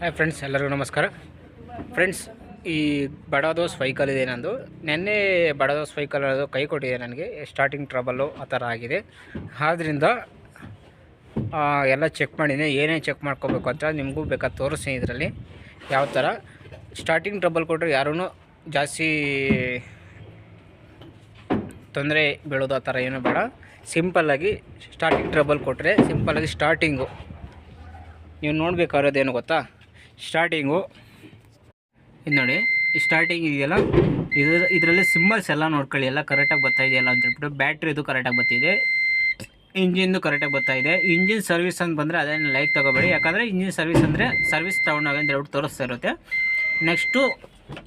Hi friends ಎಲ್ಲರಿಗೂ ನಮಸ್ಕಾರ. Friends ಈ ಬಡಾದೋಸ್ ವೈಕಲ್ ಇದೆ ನಂದು. ನೆನ್ನೆ ಬಡಾದೋಸ್ ವೈಕಲ್ ಅದು ಕೈ ಕೊಟ್ಟಿದೆ ನನಗೆ. ಸ್ಟಾರ್ಟಿಂಗ್ ಟ್ರಬಲ್ಲು ಆ ಥರ ಆಗಿದೆ. ಆದ್ದರಿಂದ ಎಲ್ಲ ಚೆಕ್ ಮಾಡಿದ್ದೀನಿ ಏನೇನು ಚೆಕ್ ಮಾಡ್ಕೋಬೇಕು ಅಂತ ನಿಮಗೂ ಬೇಕಾದ ತೋರಿಸ್ತೀನಿ ಇದರಲ್ಲಿ. ಯಾವ ಥರ? ಸ್ಟಾರ್ಟಿಂಗ್ ಟ್ರಬಲ್ ಕೊಟ್ಟರೆ ಯಾರೂ ಜಾಸ್ತಿ ತೊಂದರೆ ಬೀಳೋದು ಆ ಥರ ಏನೂ ಬೇಡ. ಸಿಂಪಲ್ಲಾಗಿ ಸ್ಟಾರ್ಟಿಂಗ್ ಟ್ರಬಲ್ ಕೊಟ್ಟರೆ ಸಿಂಪಲ್ಲಾಗಿ ಸ್ಟಾರ್ಟಿಂಗು ನೀವು ನೋಡಬೇಕಾಗಿರೋದೇನು ಗೊತ್ತಾ? ಸ್ಟಾರ್ಟಿಂಗು ಇದು ನೋಡಿ ಸ್ಟಾರ್ಟಿಂಗ್ ಇದೆಯಲ್ಲ? ಇದ್ರ ಇದರಲ್ಲಿ ಸಿಂಬಲ್ಸ್ ಎಲ್ಲ ನೋಡ್ಕೊಳ್ಳಿ, ಎಲ್ಲ ಕರೆಕ್ಟಾಗಿ ಬರ್ತಾ ಇದೆಯಲ್ಲ ಅಂತ ಹೇಳ್ಬಿಟ್ಟು ಬ್ಯಾಟ್ರಿದು ಕರೆಕ್ಟಾಗಿ ಬರ್ತಿದೆ. ಇಂಜಿನ್ದು ಕರೆಕ್ಟಾಗಿ ಬರ್ತಾ ಇದೆ. ಇಂಜಿನ್ ಸರ್ವಿಸ್ ಅಂತ ಬಂದರೆ ಅದೇನು ಲೈಕ್ ತೊಗೋಬೇಡಿ. ಯಾಕಂದರೆ ಇಂಜಿನ್ ಸರ್ವಿಸ್ ಅಂದರೆ ಸರ್ವಿಸ್ ತೊಗೊಂಡಾಗ ಅಂತ ಹೇಳ್ಬಿಟ್ಟು ತೋರಿಸ್ತಾ ಇರುತ್ತೆ. ನೆಕ್ಸ್ಟು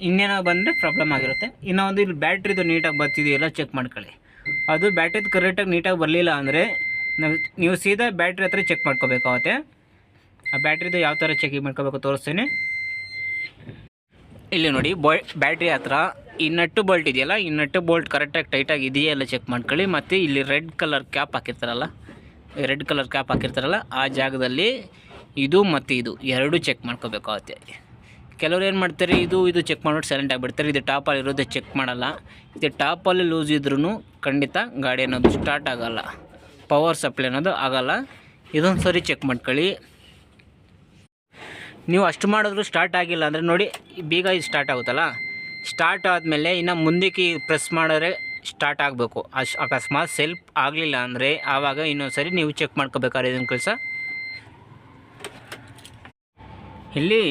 ಇನ್ನೇನೋ ಬಂದರೆ ಪ್ರಾಬ್ಲಮ್ ಆಗಿರುತ್ತೆ. ಇನ್ನೂ ಒಂದು ಇಲ್ಲಿ ಬ್ಯಾಟ್ರಿದು ನೀಟಾಗಿ ಬರ್ತಿದೆಯಲ್ಲ ಚೆಕ್ ಮಾಡ್ಕೊಳ್ಳಿ. ಅದು ಬ್ಯಾಟ್ರಿದು ಕರೆಕ್ಟಾಗಿ ನೀಟಾಗಿ ಬರಲಿಲ್ಲ ಅಂದರೆ, ನೀವು ಸೀದಾ ಬ್ಯಾಟ್ರಿ ಹತ್ರ ಚೆಕ್ ಮಾಡ್ಕೋಬೇಕಾಗುತ್ತೆ ಆ ಬ್ಯಾಟ್ರಿದು ಯಾವ ಥರ ಚೆಕಿಂಗ್ ಮಾಡ್ಕೋಬೇಕು ತೋರಿಸ್ತೀನಿ. ಇಲ್ಲಿ ನೋಡಿ ಬಾಯ್ ಬ್ಯಾಟ್ರಿ ಹತ್ರ ಈ ನಟ್ಟು ಬೋಲ್ಟ್ ಇದೆಯಲ್ಲ ಈ ನಟ್ಟು ಬೋಲ್ಟ್ ಕರೆಕ್ಟಾಗಿ ಟೈಟಾಗಿ ಇದೆಯಾ ಎಲ್ಲ ಚೆಕ್ ಮಾಡ್ಕೊಳ್ಳಿ. ಮತ್ತು ಇಲ್ಲಿ ರೆಡ್ ಕಲರ್ ಕ್ಯಾಪ್ ಹಾಕಿರ್ತಾರಲ್ಲ ರೆಡ್ ಕಲರ್ ಕ್ಯಾಪ್ ಹಾಕಿರ್ತಾರಲ್ಲ, ಆ ಜಾಗದಲ್ಲಿ ಇದು ಮತ್ತು ಇದು ಎರಡೂ ಚೆಕ್ ಮಾಡ್ಕೋಬೇಕಾಗುತ್ತೆ ಕೆಲವ್ರು ಏನು ಮಾಡ್ತಾರೆ, ಇದು ಇದು ಚೆಕ್ ಮಾಡಿಬಿಟ್ಟು ಸೈಲೆಂಟ್ ಆಗಿಬಿಡ್ತಾರೆ ಇದು ಟಾಪಲ್ಲಿ ಇರೋದೇ ಚೆಕ್ ಮಾಡಲ್ಲ. ಇದು ಟಾಪಲ್ಲಿ ಲೂಸ್ ಇದ್ರೂ ಖಂಡಿತ ಗಾಡಿ ಅನ್ನೋದು ಸ್ಟಾರ್ಟ್ ಆಗೋಲ್ಲ. ಪವರ್ ಸಪ್ಲೈ ಅನ್ನೋದು ಆಗೋಲ್ಲ. ಇದೊಂದು ಸರಿ ಚೆಕ್ ಮಾಡ್ಕೊಳ್ಳಿ. ನೀವು ಅಷ್ಟು ಮಾಡಿದ್ರು ಸ್ಟಾರ್ಟ್ ಆಗಿಲ್ಲ ಅಂದರೆ ನೋಡಿ ಬೀಗ ಇದು ಸ್ಟಾರ್ಟ್ ಆಗುತ್ತಲ್ಲ? ಸ್ಟಾರ್ಟ್ ಆದಮೇಲೆ ಇನ್ನು ಮುಂದಕ್ಕೆ ಪ್ರೆಸ್ ಮಾಡಿದ್ರೆ ಸ್ಟಾರ್ಟ್ ಆಗಬೇಕು. ಅಶ್ ಅಕಸ್ಮಾತ್ ಸೆಲ್ಫ್ ಆಗಲಿಲ್ಲ ಅಂದರೆ ಆವಾಗ ಇನ್ನೊಂದು ಸರಿ ನೀವು ಚೆಕ್ ಮಾಡ್ಕೋಬೇಕಾದ್ರೆ ಇದನ್ನು ಕೆಲಸ. ಇಲ್ಲಿ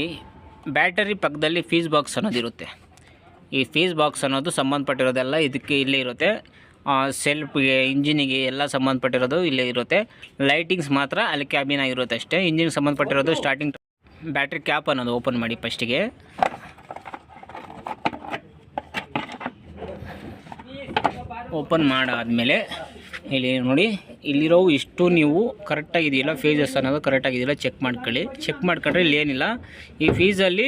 ಬ್ಯಾಟರಿ ಪಕ್ಕದಲ್ಲಿ ಫೀಸ್ ಬಾಕ್ಸ್ ಅನ್ನೋದಿರುತ್ತೆ ಈ ಫೀಸ್ ಬಾಕ್ಸ್ ಅನ್ನೋದು ಸಂಬಂಧಪಟ್ಟಿರೋದೆಲ್ಲ ಇದಕ್ಕೆ ಇಲ್ಲೇ ಇರುತ್ತೆ. ಸೆಲ್ಫ್ಗೆ ಇಂಜಿನಿಗೆ ಎಲ್ಲ ಸಂಬಂಧಪಟ್ಟಿರೋದು ಇಲ್ಲೇ ಇರುತ್ತೆ. ಲೈಟಿಂಗ್ಸ್ ಮಾತ್ರ ಅಲ್ಲಿ ಕ್ಯಾಬಿನ್ ಆಗಿರುತ್ತೆ ಅಷ್ಟೇ. ಇಂಜಿನ್ಗೆ ಸಂಬಂಧಪಟ್ಟಿರೋದು ಸ್ಟಾರ್ಟಿಂಗ್ ಬ್ಯಾಟ್ರಿ ಕ್ಯಾಪ್ ಅನ್ನೋದು ಓಪನ್ ಮಾಡಿ ಫಸ್ಟಿಗೆ. ಓಪನ್ ಮಾಡಾದಮೇಲೆ ಇಲ್ಲಿ ನೋಡಿ ಇಲ್ಲಿರೋ ಇಷ್ಟು ನೀವು ಕರೆಕ್ಟಾಗಿದೆಯಲ್ಲ ಫೀಸಸ್ ಅನ್ನೋದು ಕರೆಕ್ಟಾಗಿದೆಯಲ್ಲ ಚೆಕ್ ಮಾಡ್ಕೊಳ್ಳಿ. ಚೆಕ್ ಮಾಡ್ಕೊಂಡ್ರೆ ಇಲ್ಲಿ ಏನಿಲ್ಲ. ಈ ಫೀಸಲ್ಲಿ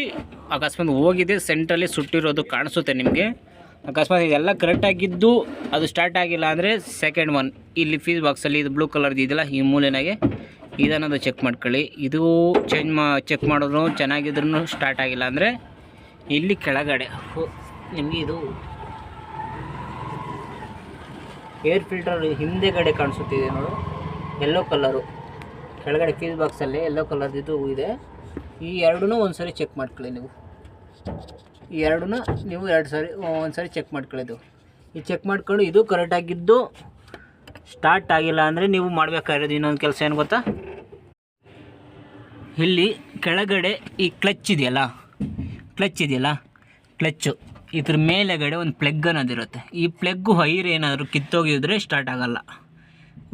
ಅಕಸ್ಮಾತ್ ಹೋಗಿದೆ ಸೆಂಟ್ರಲ್ಲಿ ಸುಟ್ಟಿರೋದು ಕಾಣಿಸುತ್ತೆ ನಿಮಗೆ. ಅಕಸ್ಮಾತ್ ಇದೆಲ್ಲ ಕರೆಕ್ಟಾಗಿದ್ದು ಅದು ಸ್ಟಾರ್ಟ್ ಆಗಿಲ್ಲ ಅಂದರೆ ಸೆಕೆಂಡ್ ಒನ್ ಇಲ್ಲಿ ಫೀಸ್ ಬಾಕ್ಸಲ್ಲಿ ಇದು ಬ್ಲೂ ಕಲರ್ದು ಇದೆಯಲ್ಲ, ಈ ಮೂಲೆನಾಗೆ ಇದನ್ನೋದು ಚೆಕ್ ಮಾಡ್ಕೊಳ್ಳಿ. ಇದು ಚೇಂಜ್ ಮಾ ಚೆಕ್ ಮಾಡಿದ್ರು ಚೆನ್ನಾಗಿದ್ರೂ ಸ್ಟಾರ್ಟ್ ಆಗಿಲ್ಲ ಅಂದರೆ ಇಲ್ಲಿ ಕೆಳಗಡೆ ನಿಮಗೆ ಇದು ಏರ್ ಫಿಲ್ಟರ್ ಹಿಂದೆಗಡೆ ಕಾಣಿಸುತ್ತಿದೆ ನೋಡು. ಎಲ್ಲೋ ಕಲರು ಕೆಳಗಡೆ ಫೀಸ್ ಬಾಕ್ಸಲ್ಲಿ ಎಲ್ಲೋ ಕಲರ್ದು ಇದೆ. ಈ ಎರಡೂ ಒಂದು ಸರಿ ಚೆಕ್ ಮಾಡ್ಕೊಳ್ಳಿ ನೀವು. ಈ ಎರಡೂ ನೀವು ಎರಡು ಸಾರಿ ಒಂದು ಸಾರಿ ಚೆಕ್ ಮಾಡ್ಕೊಳ್ಳೋದು ಈ ಚೆಕ್ ಮಾಡ್ಕೊಂಡು ಇದು ಕರೆಕ್ಟಾಗಿದ್ದು ಸ್ಟಾರ್ಟ್ ಆಗಿಲ್ಲ ಅಂದರೆ ನೀವು ಮಾಡಬೇಕಾಗಿರೋದು ಇನ್ನೊಂದು ಕೆಲಸ ಏನು ಗೊತ್ತಾ? ಇಲ್ಲಿ ಕೆಳಗಡೆ ಈ ಕ್ಲಚ್ ಇದೆಯಲ್ಲ? ಕ್ಲಚ್ ಇದೆಯಲ್ಲ? ಕ್ಲಚ್ಚು. ಇದ್ರ ಮೇಲೆಗಡೆ ಒಂದು ಪ್ಲಗ್ ಅನ್ನೋದಿರುತ್ತೆ ಈ ಪ್ಲಗ್ಗು ವೈರ್ ಏನಾದರೂ ಕಿತ್ತೋಗಿದ್ರೆ ಸ್ಟಾರ್ಟ್ ಆಗೋಲ್ಲ.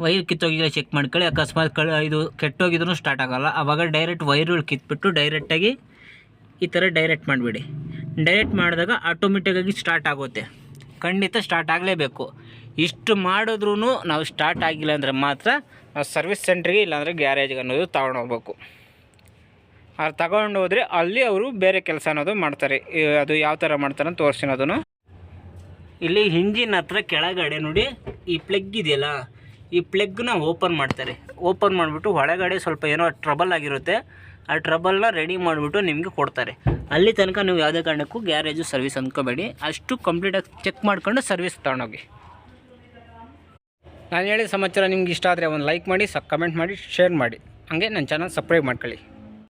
ವೈರ್ ಕಿತ್ತೋಗಿದ್ರೆ ಚೆಕ್ ಮಾಡ್ಕೊಳ್ಳಿ. ಅಕಸ್ಮಾತ್ ಕಳ ಇದು ಕೆಟ್ಟೋಗಿದ್ರು ಸ್ಟಾರ್ಟ್ ಆಗೋಲ್ಲ. ಆವಾಗ ಡೈರೆಕ್ಟ್ ವೈರ್ಗಳು ಕಿತ್ಬಿಟ್ಟು ಡೈರೆಕ್ಟಾಗಿ ಈ ಥರ ಡೈರೆಕ್ಟ್ ಮಾಡಿಬಿಡಿ. ಡೈರೆಕ್ಟ್ ಮಾಡಿದಾಗ ಆಟೋಮೆಟಿಕ್ಕಾಗಿ ಸ್ಟಾರ್ಟ್ ಆಗುತ್ತೆ. ಖಂಡಿತ ಸ್ಟಾರ್ಟ್ ಆಗಲೇಬೇಕು. ಇಷ್ಟು ಮಾಡಿದ್ರೂ ನಾವು ಸ್ಟಾರ್ಟ್ ಆಗಿಲ್ಲ ಅಂದರೆ ಮಾತ್ರ ನಾವು ಸರ್ವಿಸ್ ಸೆಂಟ್ರಿಗೆ ಇಲ್ಲಾಂದರೆ ಗ್ಯಾರೇಜ್ಗೆ ಅನ್ನೋದು ತಗೊಂಡೋಗ್ಬೇಕು ಅದು ತಗೊಂಡು ಹೋದರೆ ಅಲ್ಲಿ ಅವರು ಬೇರೆ ಕೆಲಸ ಅನ್ನೋದು ಮಾಡ್ತಾರೆ. ಅದು ಯಾವ ಥರ ಮಾಡ್ತಾರೆ ಅಂತ ತೋರಿಸ್ತೀನಿ ಇಲ್ಲಿ ಹಿಂಜಿನ ಹತ್ರ ಕೆಳಗಡೆ ನೋಡಿ ಈ ಪ್ಲಗ್ ಇದೆಯಲ್ಲ, ಈ ಪ್ಲಗ್ನ ಓಪನ್ ಮಾಡ್ತಾರೆ. ಓಪನ್ ಮಾಡಿಬಿಟ್ಟು ಒಳಗಡೆ ಸ್ವಲ್ಪ ಏನೋ ಟ್ರಬಲ್ ಆಗಿರುತ್ತೆ. ಆ ಟ್ರಬಲ್ನ ರೆಡಿ ಮಾಡಿಬಿಟ್ಟು ನಿಮಗೆ ಕೊಡ್ತಾರೆ. ಅಲ್ಲಿ ತನಕ ನೀವು ಯಾವುದೇ ಕಾರಣಕ್ಕೂ ಗ್ಯಾರೇಜು ಸರ್ವಿಸ್ ಅಂದ್ಕೋಬೇಡಿ. ಅಷ್ಟು ಕಂಪ್ಲೀಟಾಗಿ ಚೆಕ್ ಮಾಡ್ಕೊಂಡು ಸರ್ವಿಸ್ ತಗೊಂಡೋಗಿ. ನಾನು ಹೇಳಿದ ಸಮಾಚಾರ ನಿಮ್ಗೆ ಇಷ್ಟ ಆದರೆ ಒಂದು ಲೈಕ್ ಮಾಡಿ ಸ ಕಮೆಂಟ್ ಮಾಡಿ ಶೇರ್ ಮಾಡಿ. ಹಾಗೆ ನನ್ನ ಚಾನಲ್ ಸಬ್ಸ್ಕ್ರೈಬ್ ಮಾಡ್ಕೊಳ್ಳಿ.